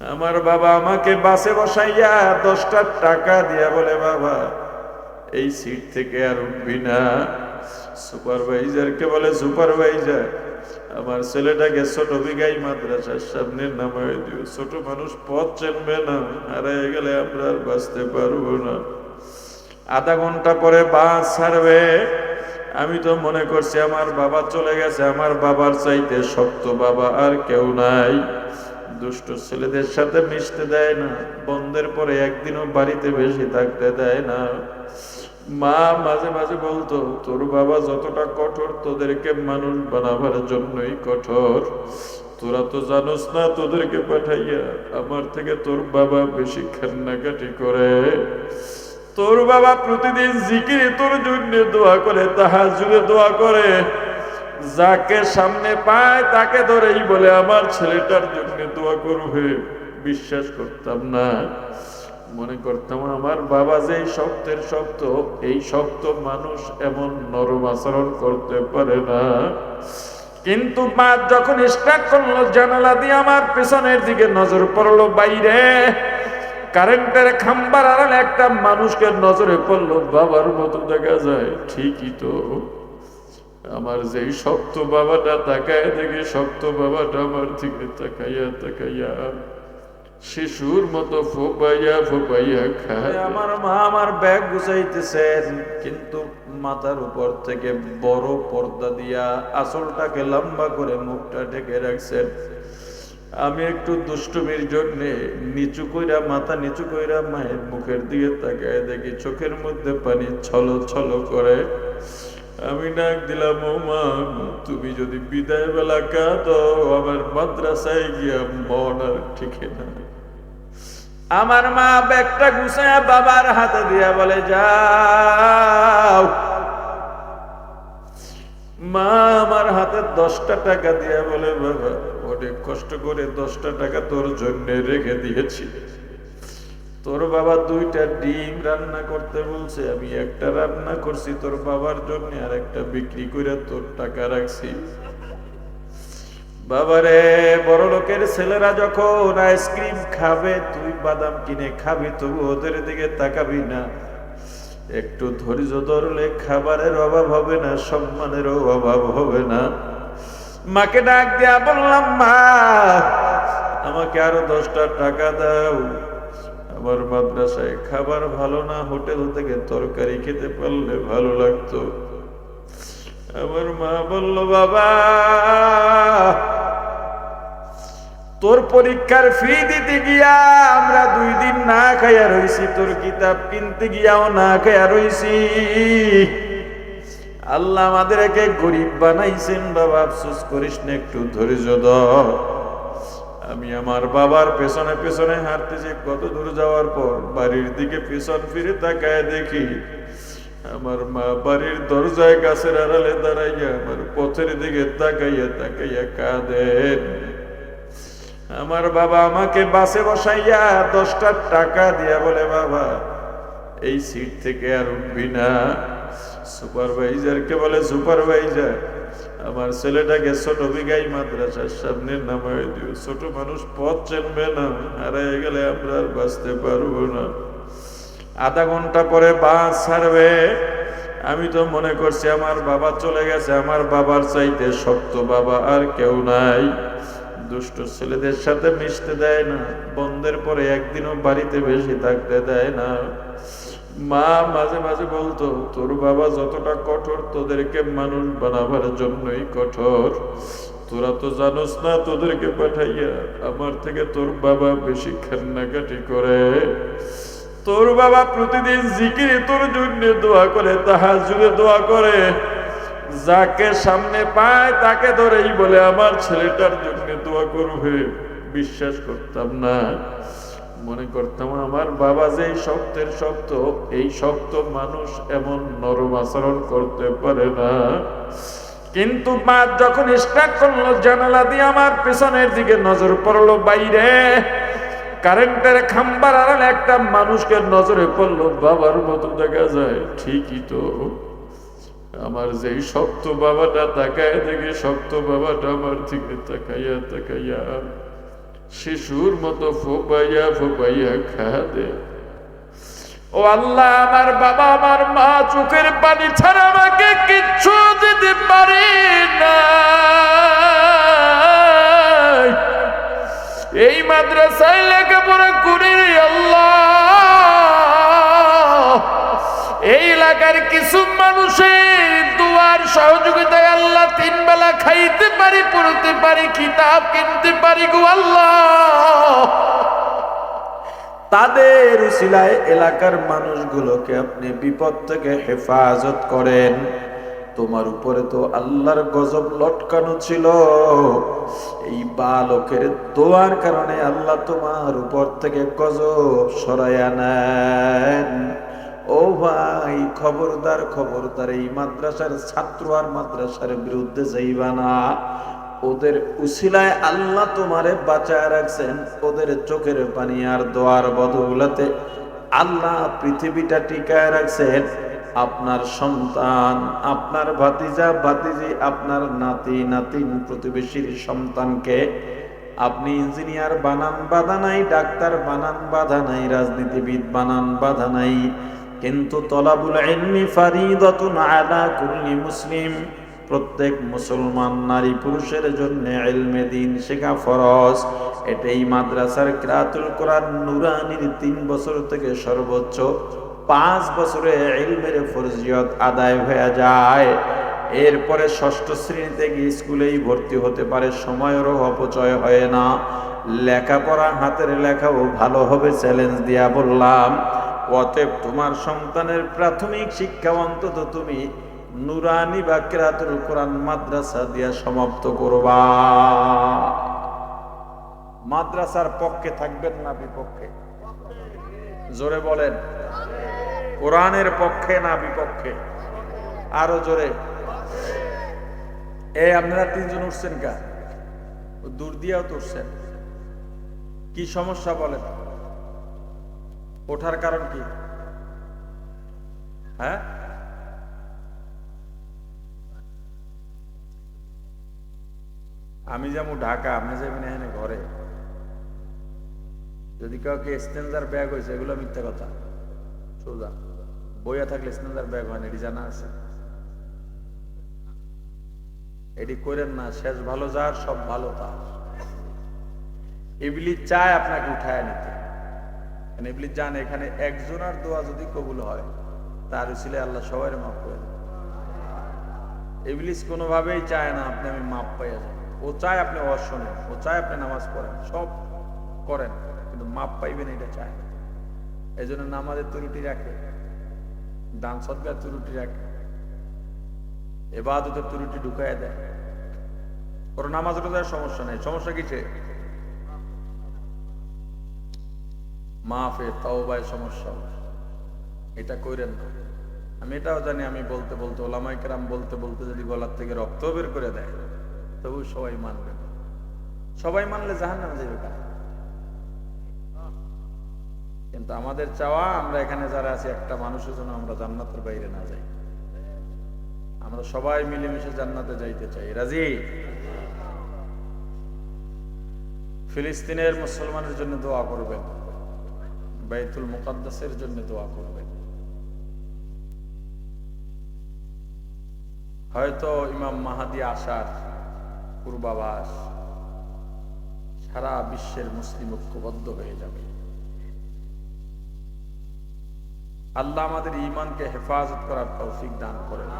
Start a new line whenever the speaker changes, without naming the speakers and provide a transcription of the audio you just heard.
আমার বাবা আমাকে বাসে বসাইয়া দশটা টাকা দিয়া বলে, বাবা, এই সিট থেকে আর উঠবি না। সুপারভাইজারকে বলে, সুপারভাইজার, আমার ছেলেটাকে ছোট বিঘাই মাদ্রাসার সামনে নামায় দিও। ছোট মানুষ পথ চেনবে না হারাই গেলে আমরা আর বাঁচতে পারব না। আধা ঘণ্টা পরে বাস ছাড়বে। আমি তো মনে করছি, আমার বাবা চলে গেছে। আমার বাবার চাইতে শক্ত বাবা আর কেউ নাই। দুষ্ট ছেলেদের সাথে মিশতে দেয় না, বন্ধের পরে একদিনও বাড়িতে বেশি থাকতে দেয় না। মা মাঝে মাঝে বলতো, তোর বাবা যতটা কঠোর, তোদেরকে মানুষ বানাবার জন্যই কঠোর। তোরা তো জানোস না তোদেরকে পাঠাইয়া আমার থেকে তোর বাবা বেশি কান্নাকাটি করে। তোর বাবা প্রতিদিন জিকিরে তোর জন্য দোয়া করে তাহার জুড়ে দোয়া করে। যাকে সামনে পায় তাকে ধরেই বলে, আমার ছেলেটার জন্য দোয়া করবে। বিশ্বাস করতাম না। মনে করতাম আমার বাবা যে শক্তের শক্ত এই শক্ত মানুষ এমন নরম আচরণ করতে পারে না। কিন্তু মা যখন স্টার্ট করল, জানালা দিয়ে আমার পেছনের দিকে নজর পড়ল বাইরে। কারেন্টের খাম্বার আড়ালে একটা মানুষকে নজরে পড়ল, বাবার মতো দেখা যায়। ঠিকই তো। আমার যেই শক্ত বাবাটা তাকায় দেখি শক্ত বাবাটা আমার দিকে তাকাইয়া তাকাইয়া শিশুর মতো ফোপাইয়া ফোপাইয়া খায়। আমার মা আমার ব্যাগ গুছাইতেছেন, কিন্তু মাথার উপর থেকে বড় পর্দা দিয়া আসলটাকে লম্বা করে মুখটা ঢেকে রাখছেন। আমি একটু দুষ্টুমির জন্য নিচু কইরা, মাথা নিচু কইরা মায়ের মুখের দিকে তাকায় দেখি চোখের মধ্যে পানি ছলো ছলো করে। আমি ডাক দিলাম মা, তুমি যদি বিদায় বেলা কাঁদো, আমার মাদ্রাসায় গিয়া মন আর ঠিকে না। আমার মা ব্যাগটা গুছায় বাবার হাতে দিয়া বলে, যাও। মা আমার হাতে দশটা টাকা দিয়া বলে, বাবা, অনেক কষ্ট করে দশটা টাকা তোর জন্য রেখে দিয়েছি। তোর বাবা দুইটা ডিম রান্না করতে বলছে, আমি একটা রান্না করছি তোর বাবার জন্য আর একটা বিক্রি করে তোর টাকা রাখছি। বাবারে, বড় লোকের ছেলেরা যখন আইসক্রিম খাবে, তুই বাদাম কিনে খাবি, তবু ওদের দিকে তাকাবি না। একটু ধৈর্য ধরলে খাবারের অভাব হবে না সম্মানের অভাব হবে না। মাকে ডাক দিয়া বললাম, মা, আমাকে আরও দশটা টাকা দাও। আমার মাদ্রাসায়, খাবার ভালো না, হোটেল থেকে তরকারি খেতে পারলে ভালো লাগতো। আমার মা বলল, বাবা, তোর পরীক্ষার ফি দিতে গিয়া আমরা দুই দিন না খাইয়া রইছি, তোর কিতাব কিনতে গিয়াও না খাইয়া রইছি। আল্লাহ আমাদেরকে গরিব বানাইছেন, বাবা, আফসোস করিস না, একটু ধৈর্য ধর। আমি আমার বাবার পেছনে পেছনে হাঁটতেছি, কত দূর যাওয়ার পর বাড়ির দিকে পেছন ফিরে তাকায় দেখি আমার মা বাড়ির দরজায় গাছের আড়ালে দাঁড়াইয়া আমার পথের দিকে তাকাইয়া তাকাইয়া কাঁদেন আমার বাবা আমাকে বাসে বসাইয়া দশটা টাকা দিয়া বলে, বাবা, এই সিট থেকে আর উঠবি না। সুপারভাইজারকে বলে, সুপারভাইজার আমার ছেলেটাকে ছোট বিঘাই মাদ্রাসার সামনে নামায় দিও। ছোট মানুষ পথ চেনবে না হারাই গেলে আমরা আর বাঁচতে পারব না। আধা ঘণ্টা পরে বাস ছাড়বে। আমি তো মনে করছি আমার বাবা চলে গেছে, আমার বাবার চাইতে শক্ত বাবা আর কেউ নাই। দুষ্ট ছেলেদের সাথে মিশতে দেয় না, বন্ধের পরে একদিনও বাড়িতে বেশি থাকতে দেয় না। মা, মাঝে মাঝে বলতো, তোর বাবা যতটা কঠোর, তোদেরকে মানুষ বানাবার জন্যই কঠোর। তোরা তো জানোস না, তোদেরকে পাঠাইয়া আমার থেকে তোর বাবা বেশি কান্নাকাটি করে। তোর বাবা প্রতিদিন জিকিরে তোর জন্য দোয়া করে তাহার জুড়ে দোয়া করে। যাকে সামনে পায়, তাকে ধরেই বলে, আমার ছেলেটার জন্য দোয়া করবে। বিশ্বাস করতাম না। মনে করতাম, আমার বাবা যে শক্তের শক্ত, এই শক্ত মানুষ এমন নরম আচরণ করতে পারে না। কিন্তু মা যখন স্টার্ট করল, জানালা দিয়ে আমার পেছনের দিকে নজর পড়ল বাইরে। কারেন্টের খাম্বার আড়ালে একটা মানুষকে নজরে পড়ল, বাবার মতো দেখা যায়, ঠিকই তো। আমার যেই শক্ত বাবাটা তাকায় দেখে, শক্ত বাবাটা আমার দিকে তাকাইয়া তাকাইয়া শিশুর মতো ফুপাইয়া ফোপাইয়া খাদে। ও আল্লাহ, আমার বাবা, আমার মা চোখের পানি ছাড়া আমাকে কিচ্ছু দিতে পারে না। এই মাদ্রাসায় লেখাপড়া এলাকার কিছু মানুষের দুয়ার সহযোগিতায় আল্লাহ তিন বেলা খাইতে পারি, পড়তে পারি, কিতাব কিনতে পারি গো আল্লাহ। তাদের উসিলায় এলাকার মানুষগুলোকে আপনি বিপদ থেকে হেফাজত করেন। তোমার উপরে তো আল্লাহর গজব লটকানো ছিল। এই বালকের দোয়ার কারণে আল্লাহ তোমার উপর থেকে গজব সরাইয়া নেন। ও ভাই, খবরদার খবরদার, এই মাদ্রাসার ছাত্র আর মাদ্রাসার বিরুদ্ধে যাইবা না। ওদের উসিলায় আল্লাহ তোমারে বাঁচায় রাখছেন, ওদের চোখের পানি আর দোয়ার বদৌলতে আল্লাহ পৃথিবীটা টিকায় রাখছেন। আপনার সন্তান, আপনার ভাতিজা, ভাতিজি, আপনার নাতি, নাতিন, প্রতিবেশীর সন্তানকে আপনি ইঞ্জিনিয়ার বানান বাধা নাই, ডাক্তার বানান বাধা নাই, রাজনীতিবিদ বানান বাধা নাই। কিন্তু তলাবুল ইলমি ফারিদাতুন আলা কুল্লি মুসলিম। প্রত্যেক মুসলমান নারী পুরুষের জন্য ইলমে দিন শেখা ফরজ। এটাই মাদ্রাসার কিরাতুল কোরআন নুরানির তিন বছর থেকে সর্বোচ্চ পাঁচ বছরে ইলমের ফরজিয়ত আদায় হয়ে যায়। এরপরে ষষ্ঠ শ্রেণীতে গিয়ে স্কুলেই ভর্তি হতে পারে, সময়েরও অপচয় হয় না। লেখাপড়া হাতের লেখাও ভালো হবে চ্যালেঞ্জ দিয়া বললাম। অতএব তোমার সন্তানের প্রাথমিক শিক্ষা অন্তত তুমি নুরানি বা কিরাতুল কোরআন মাদ্রাসা দিয়া সমাপ্ত করবা। মাদ্রাসার পক্ষে থাকবেন না বিপক্ষে। জোরে বলেন। কোরআনের পক্ষে না বিপক্ষে? আরও জোরে। এই আপনারা তিনজন উঠছেন কা? দূর দিয়েও তো উঠছেন। কি সমস্যা বলেন? ওঠার কারণ কি? হ্যাঁ? আমি যেমন ঢাকা, আপনি যাবেন এখানে ঘরে। যদি কাউকে স্টেঞ্জার ব্যাগ হয়েছে, এগুলো মিথ্যা কথা। সোজা বইয়া থাকলে স্টেঞ্জার ব্যাগ হয় এটি জানা আছে। এটি করেন না, শেষ ভালো যার, সব ভালো তার। এগুলি চায় আপনাকে উঠায় নিতে। এগুলি জানে, এখানে একজনের দোয়া যদি কবুল হয়, তার আল্লাহ সবাই মাফ করে দেবে ইবলিস কোনোভাবেই চায় না আপনি আমি পাইয়া ও চায় আপনি ও চায় আপনি নামাজ পড়েন, সব করেন, কিন্তু মাপ পাইবেন এটা চায় না। এই জন্য নামাজের ত্রুটি রাখে, দান সদ্গার ত্রুটি রাখে এবাদতের ত্রুটি ঢুকায় দেয়। ওর নামাজ সমস্যা নেই, সমস্যা কিসে মাফে তাওবায় সমস্যা। এটা কইরেন না। আমি এটাও জানি, আমি বলতে বলতে ওলামাই কেরাম বলতে বলতে যদি গলার থেকে রক্ত বের করে দেয়, তবু সবাই মানবে না। সবাই মানলে জাহান নামে যাবে কিন্তু আমাদের চাওয়া, আমরা এখানে যারা আছি, একটা মানুষের জন্য আমরা জান্নাতের বাইরে না যাই। আমরা সবাই মিলেমিশে জান্নাতে যাইতে চাই। রাজি? ফিলিস্তিনের মুসলমানের জন্য দোয়া করবেন। বাইতুল মুকাদ্দাসের জন্য দোয়া করবেন হয়তো ইমাম মাহাদি আসার পূর্বাভাস সারা বিশ্বের মুসলিম ঐক্যবদ্ধ হয়ে যাবে। আল্লাহ আমাদের ইমানকে হেফাজত করার তৌফিক দান করেন।